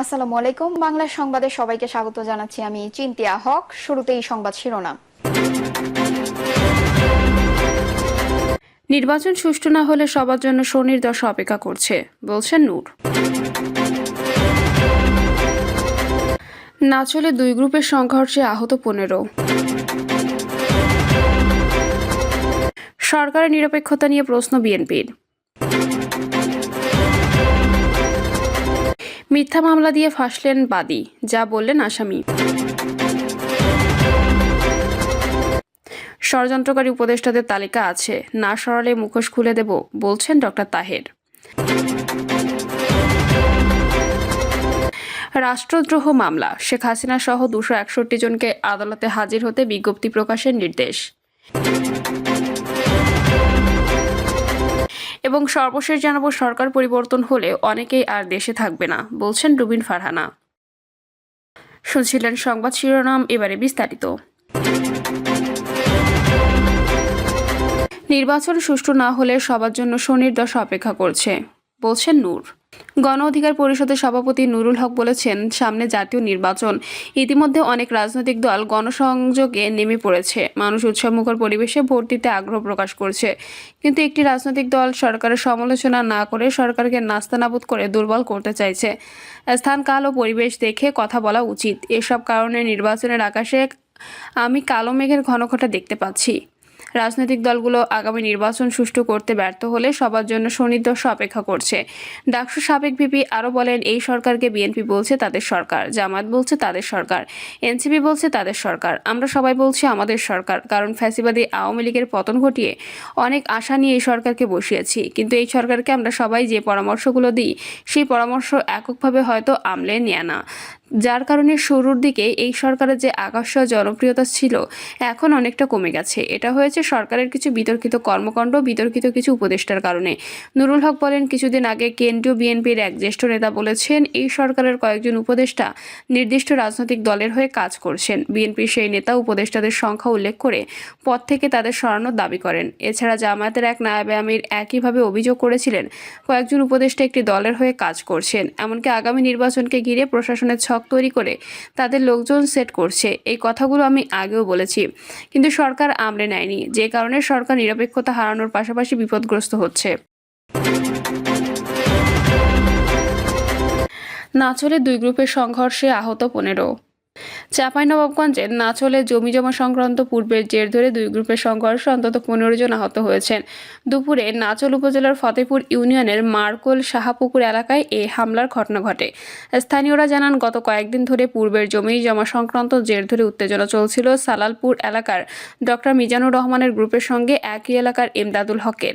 আসসালামু আলাইকুম। বাংলা সংবাদে সবাইকে স্বাগত জানাচ্ছি আমি চিন্তিয়া হক। শুরুতেই সংবাদ শিরোনাম। নির্বাচন সুষ্ঠু না হলে সবার জন্য শনির দশা অপেক্ষা করছে, বলছেন নূর। না চলে দুই গ্রুপের সংঘর্ষে আহত পনেরো। সরকারের নিরপেক্ষতা নিয়ে প্রশ্ন বিএনপির। মিথ্যা মামলা দিয়ে ফাঁসলেন বাদী, যা বললেন আসামি। ষড়যন্ত্রকারী উপদেষ্টাদের তালিকা আছে, না সরালে মুখোশ খুলে দেব, বলছেন ডক্টর তাহের। রাষ্ট্রদ্রোহ মামলা, শেখ হাসিনা সহ দুশো একষট্টি জনকে আদালতে হাজির হতে বিজ্ঞপ্তি প্রকাশের নির্দেশ। এবং সর্বশেষ জানাব, সরকার পরিবর্তন হলে অনেকেই আর দেশে থাকবে না, বলছেন রুবিন ফারহানা। শুনছিলেন সংবাদ শিরোনাম, এবারে বিস্তারিত। নির্বাচন সুষ্ঠু না হলে সবার জন্য শনির দশা অপেক্ষা করছে, বলছেন নূর। গণ অধিকার পরিষদের সভাপতি নুরুল হক বলেছেন, সামনে জাতীয় নির্বাচন। ইতিমধ্যে অনেক রাজনৈতিক দল গণসংযোগে নেমে পড়েছে। মানুষ উৎসবমুখর পরিবেশে ভোট দিতে আগ্রহ প্রকাশ করছে। কিন্তু একটি রাজনৈতিক দল সরকারের সমালোচনা না করে সরকারকে নাস্তানাবুদ করে দুর্বল করতে চাইছে। স্থান, কাল ও পরিবেশ দেখে কথা বলা উচিত। এসব কারণে নির্বাচনের আকাশে আমি কালো মেঘের ঘনঘটা দেখতে পাচ্ছি। রাজনৈতিক দলগুলো আগামী নির্বাচন সুষ্ঠু করতে ব্যর্থ হলে সবার জন্য সুনির্দশ অপেক্ষা করছে। ডাকসু সাবেক ভিপি আরও বলেন, এই সরকারকে বিএনপি বলছে তাদের সরকার, জামাত বলছে তাদের সরকার, এনসিপি বলছে তাদের সরকার, আমরা সবাই বলছি আমাদের সরকার, কারণ ফ্যাসিবাদী আওয়ামী লীগের পতন ঘটিয়ে অনেক আশা নিয়ে এই সরকারকে বসিয়েছি। কিন্তু এই সরকারকে আমরা সবাই যে পরামর্শগুলো দিই, সেই পরামর্শ এককভাবে হয়তো আমলে নেয় না। যার কারণে শুরুর দিকে এই সরকারের যে আকাশ জনপ্রিয়তা ছিল, এখন অনেকটা কমে গেছে। এটা হয়েছে সরকারের কিছু বিতর্কিত কর্মকাণ্ড, বিতর্কিত কিছু উপদেষ্টার কারণে। নুরুল হক বলেন, কিছুদিন আগে কেন্দ্রীয় বিএনপির এক জ্যেষ্ঠ নেতা বলেছেন, এই সরকারের কয়েকজন উপদেষ্টা নির্দিষ্ট রাজনৈতিক দলের হয়ে কাজ করছেন। বিএনপির সেই নেতা উপদেষ্টাদের সংখ্যা উল্লেখ করে পদ থেকে তাদের সরানোর দাবি করেন। এছাড়া জামায়াতের এক নায়াবে আমির একইভাবে অভিযোগ করেছিলেন, কয়েকজন উপদেষ্টা একটি দলের হয়ে কাজ করছেন। এমনকি আগামী নির্বাচনকে ঘিরে প্রশাসনের ছক তৈরি করে তাদের লোকজন সেট করছে। এই কথাগুলো আমি আগেও বলেছি। কিন্তু সরকার আমলে নেয়নি। যে কারণে সরকার নিরপেক্ষতা হারানোর পাশাপাশি বিপদগ্রস্ত হচ্ছে। নাচলে দুই গ্রুপের সংঘর্ষে আহত পনেরো। চাঁপাইনবাবগঞ্জের নাচলে জমি জমা সংক্রান্ত পূর্বের জের ধরে দুই গ্রুপের সংঘর্ষে অন্তত পনেরো জন আহত হয়েছেন। দুপুরে নাচল উপজেলার ফতেপুর ইউনিয়নের মার্কোল শাহাপুকুর এলাকায় এই হামলার ঘটনা ঘটে। স্থানীয়রা জানান, গত কয়েকদিন ধরে পূর্বের জমি জমা সংক্রান্ত জের ধরে উত্তেজনা চলছিল সালালপুর এলাকার ডক্টর মিজানুর রহমানের গ্রুপের সঙ্গে একই এলাকার এমদাদুল হকের।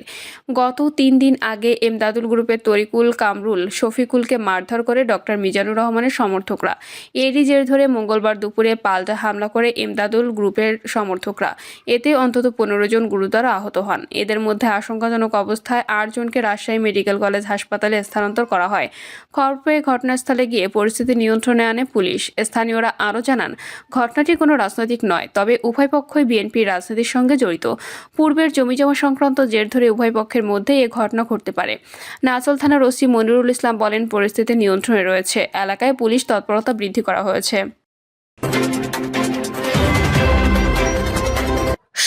গত তিন দিন আগে এমদাদুল গ্রুপের তরিকুল কামরুল শফিকুলকে মারধর করে ডক্টর মিজানুর রহমানের সমর্থকরা। এরই জের ধরে মঙ্গলবার দুপুরে পাল্টা হামলা করে এমদাদুল গ্রুপের সমর্থকরা। এতে অন্তত পনেরো জন গুরুতর আহত হন। এদের মধ্যে আশঙ্কাজনক অবস্থায় আটজনকে রাজশাহী মেডিকেল কলেজ হাসপাতালে স্থানান্তর করা হয়। খবর পেয়ে ঘটনাস্থলে গিয়ে পরিস্থিতি নিয়ন্ত্রণে আনে পুলিশ। স্থানীয়রা আরও জানান, ঘটনাটি কোনো রাজনৈতিক নয়, তবে উভয় পক্ষই বিএনপির রাজনীতির সঙ্গে জড়িত। পূর্বের জমিজমা সংক্রান্ত জের ধরে উভয় পক্ষের মধ্যে এ ঘটনা ঘটতে পারে। নাচল থানার ওসি মনিরুল ইসলাম বলেন, পরিস্থিতি নিয়ন্ত্রণে রয়েছে। এলাকায় পুলিশ তৎপরতা বৃদ্ধি করা হয়েছে।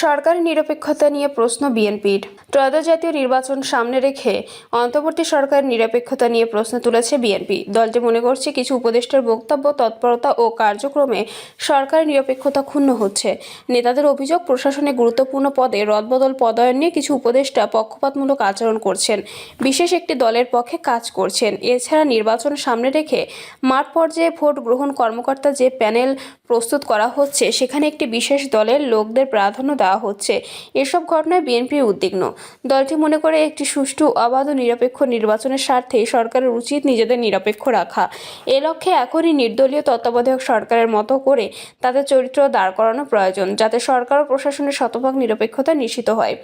সরকারি নিরপেক্ষতা নিয়ে প্রশ্ন বিএনপির। ত্রয়োদশ জাতীয় নির্বাচন সামনে রেখে অন্তর্বর্তী সরকারের নিরপেক্ষতা নিয়ে প্রশ্ন তুলেছে বিএনপি। দলটি মনে করছে কিছু উপদেষ্টার বক্তব্য, তৎপরতা ও কার্যক্রমে সরকারের নিরপেক্ষতা ক্ষুণ্ণ হচ্ছে। নেতাদের অভিযোগ, প্রশাসনে গুরুত্বপূর্ণ পদে রদবদল পদায়ন নিয়ে কিছু উপদেষ্টা পক্ষপাতমূলক আচরণ করছেন। বিশেষ একটি দলের পক্ষে কাজ করছেন। এছাড়া নির্বাচন সামনে রেখে মাঠ পর্যায়ে ভোট গ্রহণ কর্মকর্তা যে প্যানেল প্রস্তুত করা হচ্ছে, সেখানে একটি বিশেষ দলের লোকদের প্রাধান্য দেওয়া হচ্ছে। এসব ঘটনায় বিএনপি উদ্বিগ্ন। দলটি মনে করে একটি সুষ্ঠু, অবাধ ও নিরপেক্ষ নির্বাচনের স্বার্থে সরকারের উচিত নিজেদের নিরপেক্ষ রাখা। এ লক্ষ্যে এখনই নির্দলীয় তত্ত্বাবধায়ক সরকারের মতো করে তাদের চরিত্র দাঁড় করানো প্রয়োজন, যাতে সরকার ও প্রশাসনের শতভাগ নিরপেক্ষতা নিশ্চিত হয়।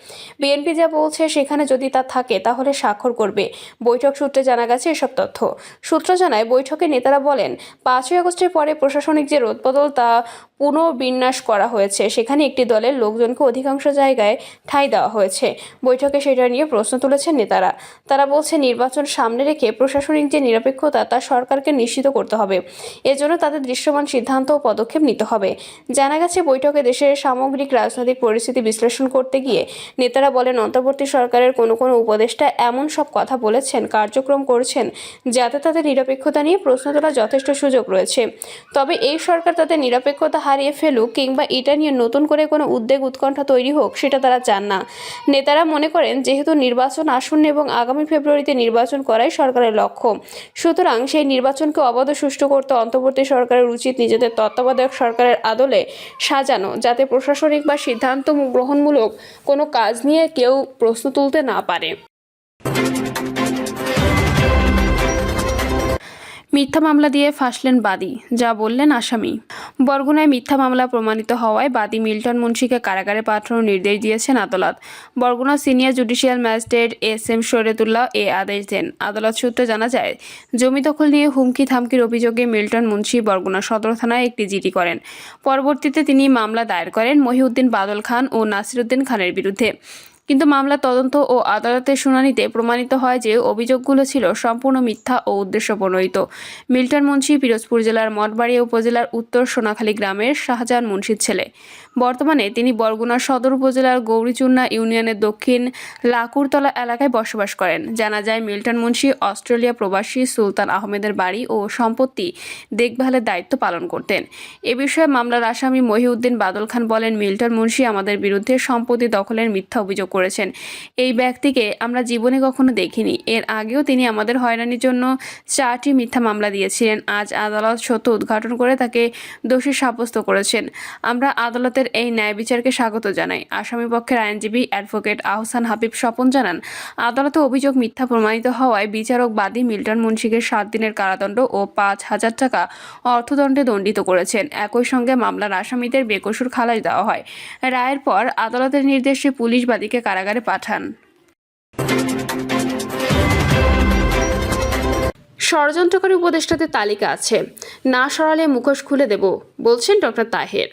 বিএনপি যা বলছে সেখানে যদি তা থাকে, তাহলে স্বাক্ষর করবে। বৈঠক সূত্রে জানা গেছে এসব তথ্য। সূত্র জানায়, বৈঠকে নেতারা বলেন, পাঁচই আগস্টের পরে প্রশাসনিক যে রোদবদল তা পুনর্বিন্যাস করা হয়েছে। সেখানে একটি দলের লোকজনকে অধিকাংশ জায়গায় ঠাঁই দেওয়া হয়েছে। বৈঠকে সেটা নিয়ে প্রশ্ন তুলেছেন নেতারা। তারা বলছে নির্বাচন সামনে রেখে প্রশাসনিক যে নিরপেক্ষতা, তা সরকারকে নিশ্চিত করতে হবে। এজন্য তাদের দৃশ্যমান সিদ্ধান্ত ও পদক্ষেপ নিতে হবে। জানা গেছে, বৈঠকে দেশের সামগ্রিক রাজনৈতিক পরিস্থিতি বিশ্লেষণ করতে গিয়ে নেতারা বলেন, অন্তর্বর্তী সরকারের কোনো কোনো উপদেষ্টা এমন সব কথা বলেছেন, কার্যক্রম করছেন, যাতে তাদের নিরপেক্ষতা নিয়ে প্রশ্ন তোলার যথেষ্ট সুযোগ রয়েছে। তবে এই সরকার তাদের নিরপেক্ষতা হারিয়ে ফেলুক কিংবা এটা নিয়ে নতুন করে কোনো উদ্বেগ উৎকণ্ঠা তৈরি হোক, সেটা তারা চান না। নেতারা মনে করেন যেহেতু নির্বাচন আসন্ন এবং আগামী ফেব্রুয়ারিতে নির্বাচন করাই সরকারের লক্ষ্য। সুতরাং সেই নির্বাচনকে অবাধ সুষ্ঠু করতে অন্তর্বর্তী সরকারের উচিত নিজেদের তত্ত্বাবধায়ক সরকারের আদলে সাজানো, যাতে প্রশাসনিক বা সিদ্ধান্ত গ্রহণমূলক কোনো কাজ নিয়ে কেউ প্রশ্ন তুলতে না পারে। মিথ্যা মামলা দিয়ে ফাঁসলেন বাদী, যা বললেন আসামি। বরগুনায় মিথ্যা মামলা প্রমাণিত হওয়ায় বাদী মিল্টন মুন্সিকে কারাগারে পাঠানোর নির্দেশ দিয়েছেন আদালত। Barguna senior judicial magistrate S M Shariatullah এ আদেশ দেন। আদালত সূত্রে জানা যায়, জমি দখল নিয়ে হুমকি থামকির অভিযোগে মিল্টন মুন্সি বরগুনা সদর থানায় একটি জিডি করেন। পরবর্তীতে তিনি মামলা দায়ের করেন মহিউদ্দিন বাদল খান ও নাসিরুদ্দিন খানের বিরুদ্ধে। কিন্তু মামলা তদন্ত ও আদালতের শুনানিতে প্রমাণিত হয় যে অভিযোগগুলো ছিল সম্পূর্ণ মিথ্যা ও উদ্দেশ্যপ্রণোদিত মিল্টন মুন্সি, পিরোজপুর জেলার মঠবাড়িয়া উপজেলার উত্তর সোনাখালী গ্রামের শাহজাহান মুন্সির ছেলে। বর্তমানে তিনি বরগুনা সদর উপজেলার গৌরীচুন্না ইউনিয়নের দক্ষিণ লাকুরতলা এলাকায় বসবাস করেন। জানা যায়, মিল্টন মুন্সি অস্ট্রেলিয়া প্রবাসী সুলতান আহমেদের বাড়ি ও সম্পত্তি দেখভালের দায়িত্ব পালন করতেন। এ বিষয়ে মামলার আসামি মহিউদ্দিন বাদল খান বলেন, মিল্টন মুন্সি আমাদের বিরুদ্ধে সম্পত্তি দখলের মিথ্যা অভিযোগ করেছেন। এই ব্যক্তিকে আমরা জীবনে কখনো দেখিনি। এর আগেও তিনি আমাদের হয়রানির জন্য চারটি মিথ্যা মামলা দিয়েছিলেন। আজ আদালত সত্য উদ্ঘাটন করে তাকে দোষী সাব্যস্ত করেছেন। আমরা আদালতের এই ন্যায় বিচারকে স্বাগত জানাই। আসামি পক্ষের আইনজীবী অ্যাডভোকেট আহসান হাবিব স্বপন জানান, আদালতে অভিযোগ মিথ্যা প্রমাণিত হওয়ায় বিচারক বাদী মিল্টন মুন্সিকে সাত দিনের কারাদণ্ড ও পাঁচ হাজার টাকা অর্থদণ্ডে দণ্ডিত করেছেন। একই সঙ্গে মামলার আসামিদের বেকসুর খালাস দেওয়া হয়। রায়ের পর আদালতের নির্দেশে পুলিশ বাদীকে কারাগারে পাঠান। ষড়যন্ত্রকারী উপদেষ্টাদের তালিকা আছে। না সরালে মুখোশ খুলে দেব বলছেন ডক্টর তাহের।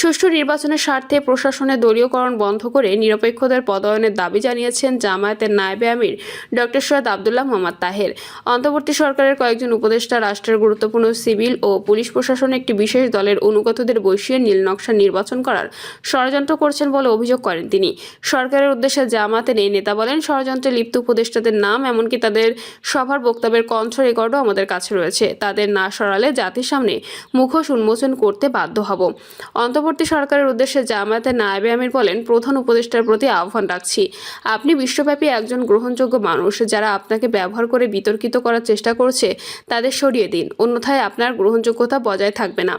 সুষ্ঠু নির্বাচনের স্বার্থে প্রশাসনের দলীয়করণ বন্ধ করে নিরপেক্ষদের পদায়নের দাবি জানিয়েছেন জামায়াতের নায়েবে আমির ডক্টর সৈয়দ আবদুল্লাহ মোহাম্মদ তাহের। অন্তর্বর্তী সরকারের কয়েকজন উপদেষ্টা রাষ্ট্রের গুরুত্বপূর্ণ সিভিল ও পুলিশ প্রশাসনে একটি বিশেষ দলের অনুগতদের বসিয়ে নীল নকশা নির্বাচন করার ষড়যন্ত্র করছেন বলে অভিযোগ করেন তিনি। সরকারের উদ্দেশ্যে জামায়াতের এই নেতা বলেন, ষড়যন্ত্রে লিপ্ত উপদেষ্টাদের নাম এমনকি তাদের সভার বক্তব্যের কণ্ঠ রেকর্ডও আমাদের কাছে রয়েছে। তাদের না সরালে জাতির সামনে মুখোশ উন্মোচন করতে বাধ্য হব। অন্তর্বর্তী সরকারের উদ্দেশ্যে জামায়াতের নায়েবে আমির বলেন, প্রধান উপদেষ্টার প্রতি আহ্বান রাখছি। আপনি বিশ্বব্যাপী একজন গ্রহণযোগ্য মানুষ যারা আপনাকে ব্যবহার করে বিতর্কিত করার চেষ্টা করছে, তাদের সরিয়ে দিন। অন্যথায় আপনার গ্রহণযোগ্যতা বজায় থাকবে না।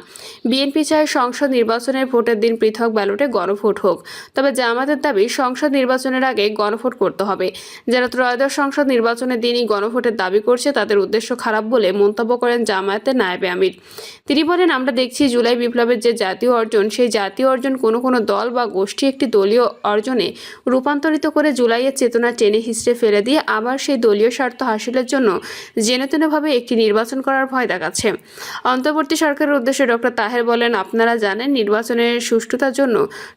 বিএনপি চায় সংসদ নির্বাচনের ভোটের দিন পৃথক ব্যালটে গণভোট হোক। তবে জামাতের দাবি, সংসদ নির্বাচনের আগে গণভোট করতে হবে। যারা ত্রয়োদশ সংসদ নির্বাচনের দিনই গণভোটের দাবি করছে, তাদের উদ্দেশ্য খারাপ বলে মন্তব্য করেন জামায়াতের নায়েবে আমির। তিনি বলেন, আমরা দেখছি জুলাই বিপ্লবের যে জাতীয় অর্জন, সেই জাতীয় অর্জন কোনো কোনো দল বা গোষ্ঠী একটি দলীয় অর্জনে রূপান্তরিত করে জুলাইয়ের চেতনা টেনে হিসড়ে ফেলে দিয়ে আবার সেই দলীয় স্বার্থ হাসিলের জন্য জেনেতেনভাবে একটি নির্বাচন করার ভয় দেখাচ্ছে। অন্তর্বর্তী সরকারের উদ্দেশ্যে ডক্টর তাহের বলেন, আপনারা জানেন নির্বাচনের সুষ্ঠুতার জন্য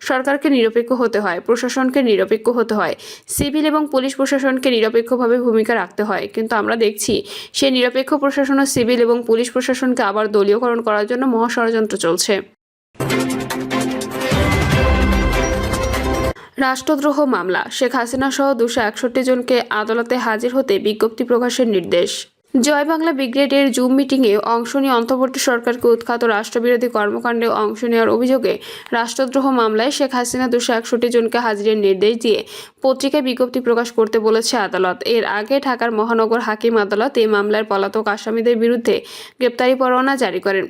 সরকারকে নিরপেক্ষ হতে হয়, প্রশাসনকে নিরপেক্ষ হতে হয়, সিভিল এবং পুলিশ প্রশাসনকে নিরপেক্ষভাবে ভূমিকা রাখতে হয়। কিন্তু আমরা দেখছি, সেই নিরপেক্ষ প্রশাসন ও সিভিল এবং পুলিশ প্রশাসনকে আবার দলীয়করণ করার জন্য মহাষড়যন্ত্র চলছে। রাষ্ট্রদ্রোহ মামলা। শেখ হাসিনা সহ দুশো একষট্টি জনকে আদালতে হাজির হতে বিজ্ঞপ্তি প্রকাশের নির্দেশ। জয় বাংলা ব্রিগেডের জুম মিটিংয়ে অংশ নিয়ে অন্তর্বর্তী সরকারকে উৎখাত রাষ্ট্রবিরোধী কর্মকাণ্ডে অংশ নেওয়ার অভিযোগে রাষ্ট্রদ্রোহ মামলায় শেখ হাসিনা দুশো একষট্টি জনকে হাজিরের নির্দেশ দিয়ে পত্রিকায় বিজ্ঞপ্তি প্রকাশ করতে বলেছে আদালত। এর আগে ঢাকার মহানগর হাকিম আদালত এই মামলার পলাতক আসামিদের বিরুদ্ধে গ্রেপ্তারি পরোয়ানা জারি করেন।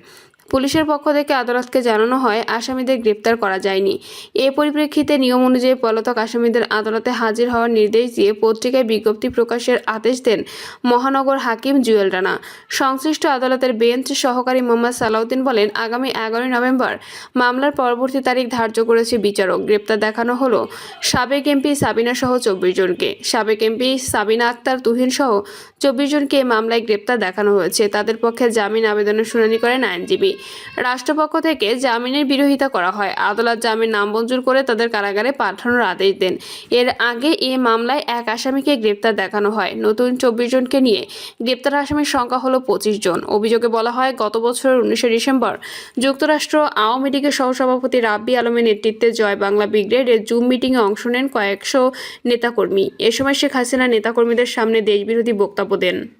পুলিশের পক্ষ থেকে আদালতকে জানানো হয়, আসামিদের গ্রেপ্তার করা যায়নি। এ পরিপ্রেক্ষিতে নিয়ম অনুযায়ী পলাতক আসামিদের আদালতে হাজির হওয়ার নির্দেশ দিয়ে পত্রিকায় বিজ্ঞপ্তি প্রকাশের আদেশ দেন মহানগর হাকিম জুয়েল রানা। সংশ্লিষ্ট আদালতের বেঞ্চ সহকারী মোহাম্মদ সালাউদ্দিন বলেন, আগামী এগারোই নভেম্বর মামলার পরবর্তী তারিখ ধার্য করেছে বিচারক। গ্রেপ্তার দেখানো হলো সাবেক এমপি সাবিনা সহ চব্বিশ জনকে। সাবেক এমপি সাবিনা আক্তার তুহিন সহ চব্বিশ জনকে মামলায় গ্রেপ্তার দেখানো হয়েছে। তাদের পক্ষে জামিন আবেদনের শুনানি করেন আইনজীবী। রাষ্ট্রপক্ষ থেকে জামিনের বিরোধিতা করা হয়। আদালত জামিন নামঞ্জুর করে তাদের কারাগারে পাঠানোর আদেশ দেন। এর আগে এ মামলায় এক আসামিকে গ্রেপ্তার দেখানো হয়। নতুন চব্বিশ জনকে নিয়ে গ্রেপ্তার আসামির সংখ্যা হলো পঁচিশ জন। অভিযোগে বলা হয়, গত বছরের উনিশে ডিসেম্বর যুক্তরাষ্ট্র আওয়ামী লীগের সহসভাপতি রাব্বি আলমের নেতৃত্বে জয় বাংলা ব্রিগেডের জুম মিটিংয়ে অংশ নেন কয়েকশো নেতাকর্মী। এ সময় শেখ হাসিনা নেতাকর্মীদের সামনে দেশবিরোধী বক্তব্য দেন।